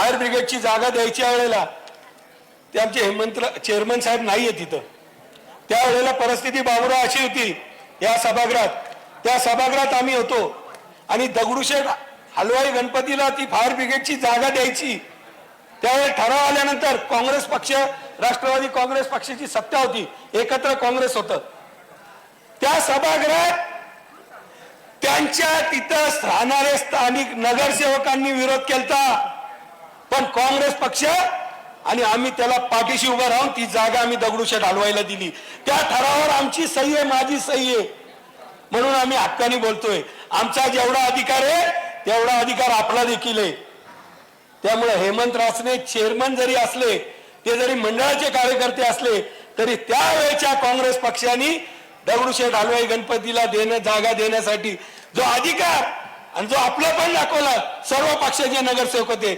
Fire ब्रिगेडची जागा द्यायच्या वेळेला. ते आमचे हेमंत चेअरमन साहेब नाही आहे तिथं. त्यावेळेला परिस्थिती बाबूराव अशी होती या सभागृहात. त्या सभागृहात आम्ही होतो. आणि दगडूशेठ हलवाई गणपतीला ती फायर ब्रिगेडची जागा द्यायची. त्यावेळेस ठराव आल्यानंतर काँग्रेस पक्ष राष्ट्रवादी काँग्रेस पक्षाची सत्ता होती. एकत्र काँग्रेस होतं. त्या सभागृहात त्यांच्या तिथं राहणारे स्थानिक नगरसेवकांनी विरोध केलता. काँग्रेस पक्ष आणि आम्ही त्याला पाठीशी उभं राहून ती जागा आम्ही दगडूशेठ हलवायला दिली. त्या ठरावावर आमची सही आहे माझी सही आहे. म्हणून आम्ही हक्काने बोलतोय. आमचा जेवढा अधिकार आहे तेवढा अधिकार आपला देखील आहे. त्यामुळे हेमंत रासने चेअरमन जरी असले ते जरी मंडळाचे कार्यकर्ते असले तरी त्यावेळेच्या काँग्रेस पक्षाने दगडूशेठ हलवाई गणपतीला देणं जागा देण्यासाठी जो अधिकार आणि जो आपला पण दाखवला सर्व पक्षाचे नगरसेवक होते